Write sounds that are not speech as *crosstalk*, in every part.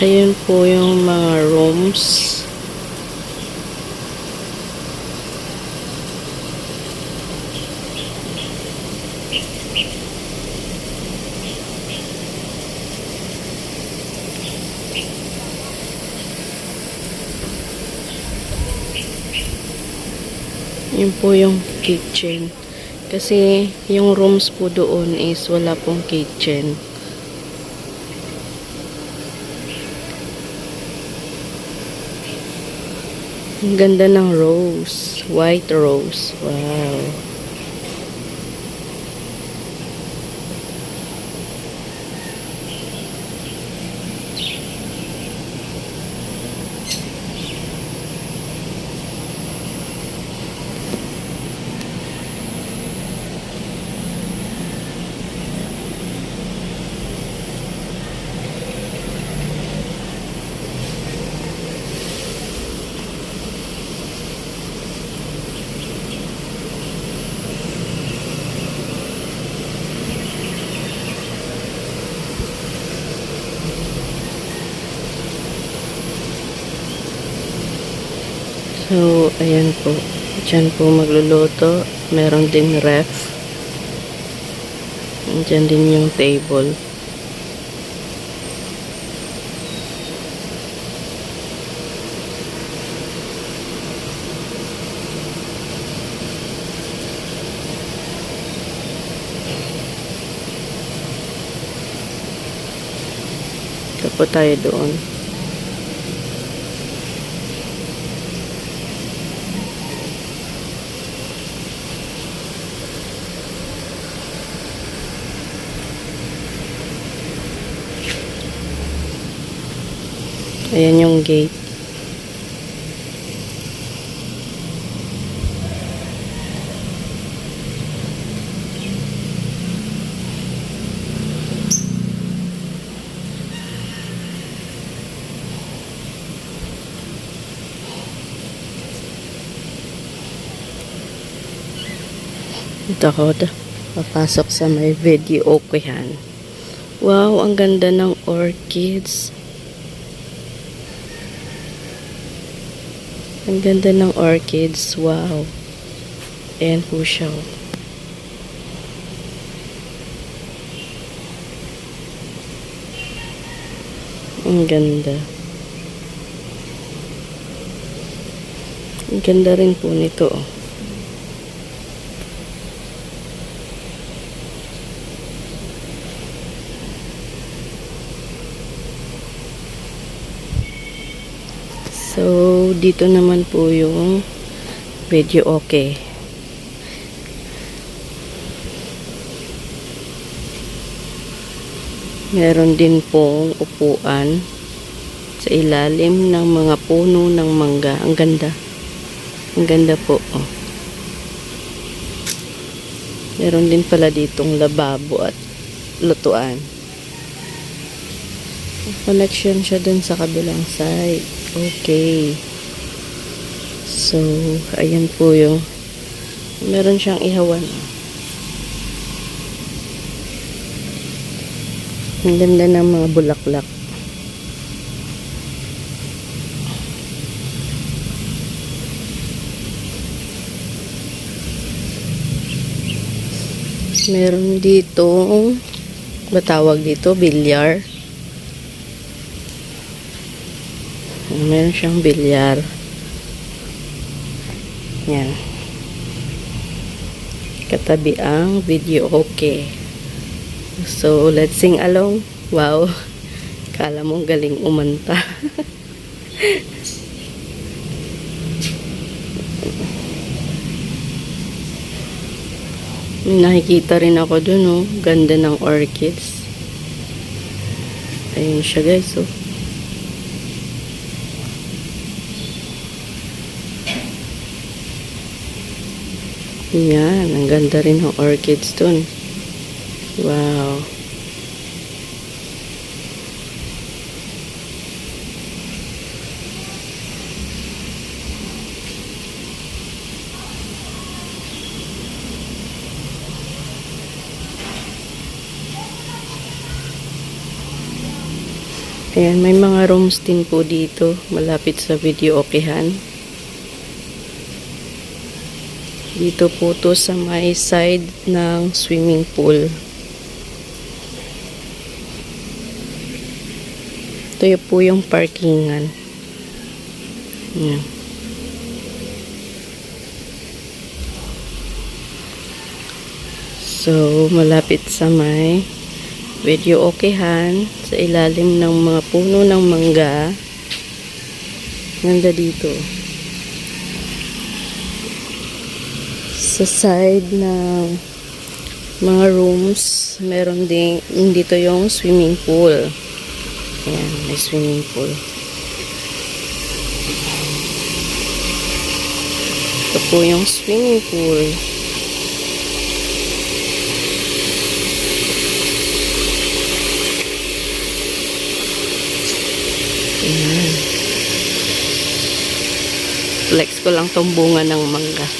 Ayun po yung mga rooms. Yun po yung kitchen. Kasi yung rooms po doon is wala pong kitchen. Ang ganda ng rose. White rose. Wow. So, ayan po. Diyan po magluluto. Meron ding ref. Diyan din yung table. Ito po tayo doon. Ayan yung gate. Ito ako. Papasok sa may video okay Wow, ang ganda ng orchids. Ang ganda ng orchids. Wow. Ayan po siya. oh. Ang ganda. Ang ganda rin po nito. oh. So, dito naman po yung video okay. Meron din pong upuan sa ilalim ng mga puno ng mangga. Ang ganda. Ang ganda po. Oh. Meron din pala ditong lababo at lutuan. Connection siya dun sa kabilang side. Okay. So, ayan po yung meron siyang ihawan. Ang ganda ng mga bulaklak. Meron dito batawag dito, bilyar. Meron siyang bilyar. Yan. Katabi ang video okay. So, let's sing along. Wow. *laughs* Kala mo galing umanta. *laughs* Nakikita rin ako dun, oh. Ganda ng orchids. Ayun siya, guys, oh. Yan, ang ganda rin ng orchids dun. Wow. Ayan, may mga rooms din po dito, malapit sa video okehan. Dito po to sa may side ng swimming pool. Ito yung po yung parkingan. Ayan. So, malapit sa may video okehan sa ilalim ng mga puno ng mangga. Ganda dito. Sa side ng mga rooms, meron din dito yung swimming pool. Ayan, may swimming pool. Ito po yung swimming pool. Ayan. Flex ko lang tong bunga ng mangga.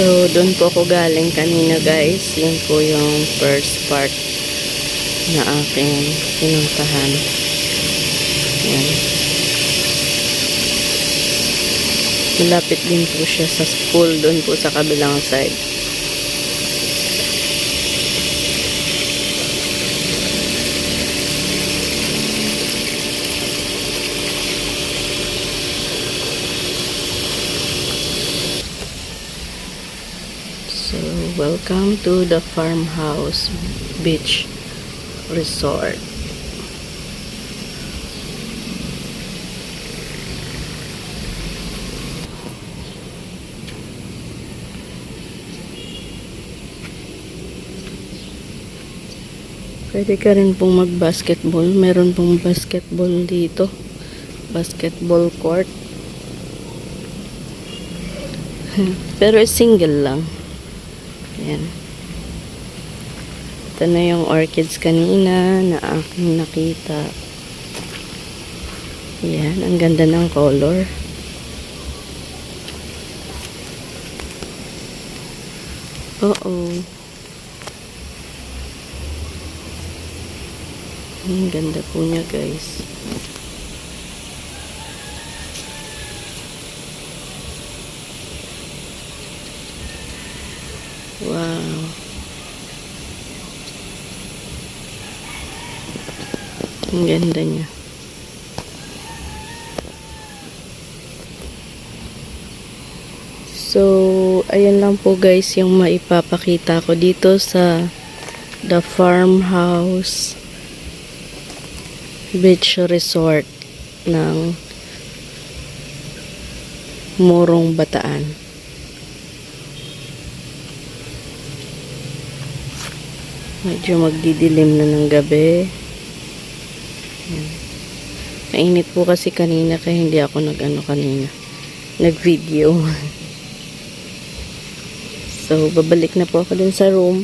So, doon po ako galing kanina guys. Yun po yung first part na aking pinuntahan. Yan. Malapit din po siya sa pool doon po sa kabilang side. So, welcome to the Farmhouse Beach Resort. Pwede ka rin pong mag-basketball. Meron pong basketball dito. Basketball court. *laughs* Pero single lang. Ayan. Ito na yung orchids kanina na aking nakita. Ayan, ang ganda ng color. Oo. Ang ganda po niya guys. Wow. Ang ganda niya. So, ayan lang po guys yung maipapakita ko dito sa The Farmhouse Beach Resort ng Morong Bataan. Medyo magdidilim na ng gabi. Mainit po kasi kanina kaya hindi ako nag-ano kanina. Nag-video. *laughs* so, babalik na po ako dun sa room.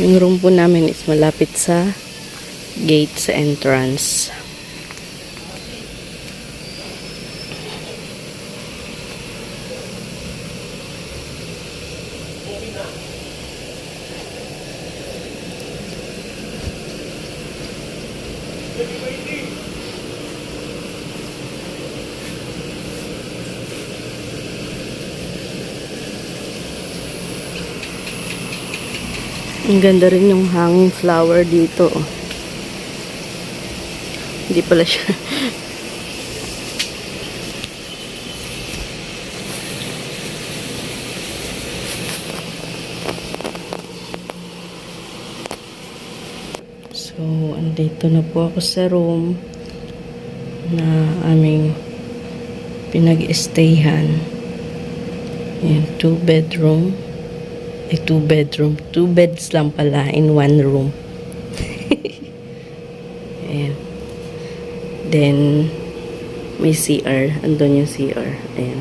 Yung room po namin is malapit sa gate sa entrance. Ang ganda rin yung hanging flower dito. oh. Hindi pala siya. so, andito na po ako sa room. na aming pinag-stayhan. Ayan, two bedroom. Eh, two bedroom. Two beds lang pala in one room. *laughs* Ayan. Then, may CR. Andun yung CR. Ayan.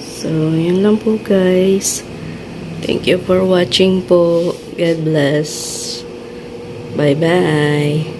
So, yun lang po guys. Thank you for watching po. God bless. Bye-bye.